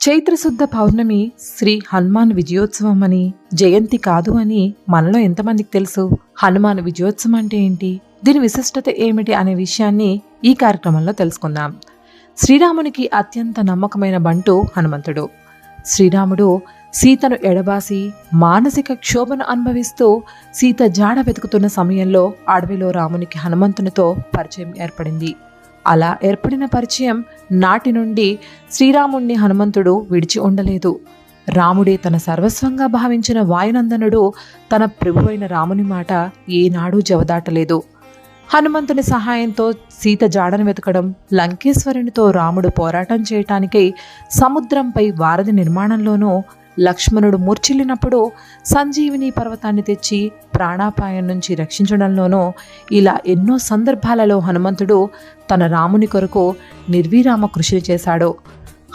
చైత్రశుద్ధ పౌర్ణమి శ్రీ హనుమాన్ విజయోత్సవం అని జయంతి కాదు అని మనలో ఎంతమందికి తెలుసు? హనుమాన్ విజయోత్సవం అంటే ఏంటి? దీని విశిష్టత ఏమిటి అనే విషయాన్ని ఈ కార్యక్రమంలో తెలుసుకుందాం. శ్రీరామునికి అత్యంత నమ్మకమైన బంటు హనుమంతుడు. శ్రీరాముడు సీతను ఎడబాసి మానసిక క్షోభను అనుభవిస్తూ సీత జాడ వెతుకుతున్న సమయంలో అడవిలో రామునికి హనుమంతునితో పరిచయం ఏర్పడింది. అలా ఏర్పడిన పరిచయం నాటి నుండి శ్రీరాముణ్ణి హనుమంతుడు విడిచి ఉండలేదు. రాముడే తన సర్వస్వంగా భావించిన వాయునందనుడు తన ప్రభువైన రాముని మాట ఏనాడూ జవదాటలేదు. హనుమంతుని సహాయంతో సీత జాడను వెతకడం లంకేశ్వరునితో రాముడు పోరాటం చేయటానికై సముద్రంపై వారధి నిర్మాణంలోనూ లక్ష్మణుడు మూర్చిల్లినప్పుడు సంజీవిని పర్వతాన్ని తెచ్చి ప్రాణాపాయం నుంచి రక్షించడంలోనూ ఇలా ఎన్నో సందర్భాలలో హనుమంతుడు తన రాముని కొరకు నిర్విరామ కృషి చేశాడు.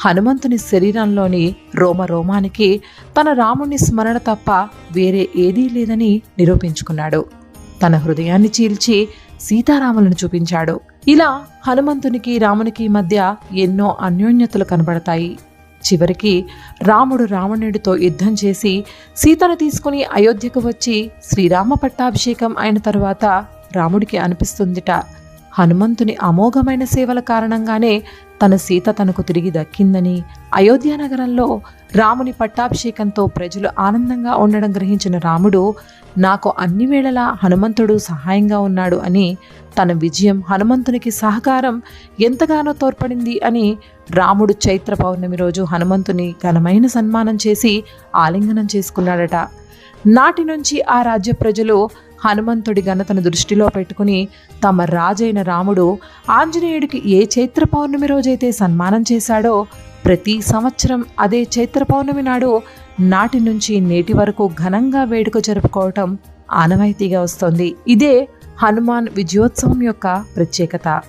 హనుమంతుని శరీరంలోని రోమ రోమానికి తన రాముని స్మరణ తప్ప వేరే ఏదీ లేదని నిరూపించుకున్నాడు. తన హృదయాన్ని చీల్చి సీతారాములను చూపించాడు. ఇలా హనుమంతునికి రామునికి మధ్య ఎన్నో అన్యోన్యతలు కనబడతాయి. చివరికి రాముడు రావణుడితో యుద్ధం చేసి సీతను తీసుకుని అయోధ్యకు వచ్చి శ్రీరామ పట్టాభిషేకం అయిన తరువాత రాముడికి అనిపిస్తుందిట. హనుమంతుని అమోఘమైన సేవల కారణంగానే తన సీత తనకు తిరిగి దక్కిందని అయోధ్య నగరంలో రాముని పట్టాభిషేకంతో ప్రజలు ఆనందంగా ఉండడం గ్రహించిన రాముడు నాకు అన్ని వేళలా హనుమంతుడు సహాయంగా ఉన్నాడు అని తన విజయం హనుమంతునికి సహకారం ఎంతగానో తోడ్పడింది అని రాముడు చైత్ర పౌర్ణమి రోజు హనుమంతుని ఘనమైన సన్మానం చేసి ఆలింగనం చేసుకున్నాడట. నాటి నుంచి ఆ రాజ్య ప్రజలు హనుమంతుడి ఘనతను దృష్టిలో పెట్టుకుని తమ రాజైన రాముడు ఆంజనేయుడికి ఏ చైత్ర పౌర్ణమి రోజైతే సన్మానం చేశాడో ప్రతి సంవత్సరం అదే చైత్ర పౌర్ణమి నాడు నాటి నుంచి నేటి వరకు ఘనంగా వేడుక జరుపుకోవటం ఆనవాయితీగా వస్తోంది. ఇదే హనుమాన్ విజయోత్సవం యొక్క ప్రత్యేకత.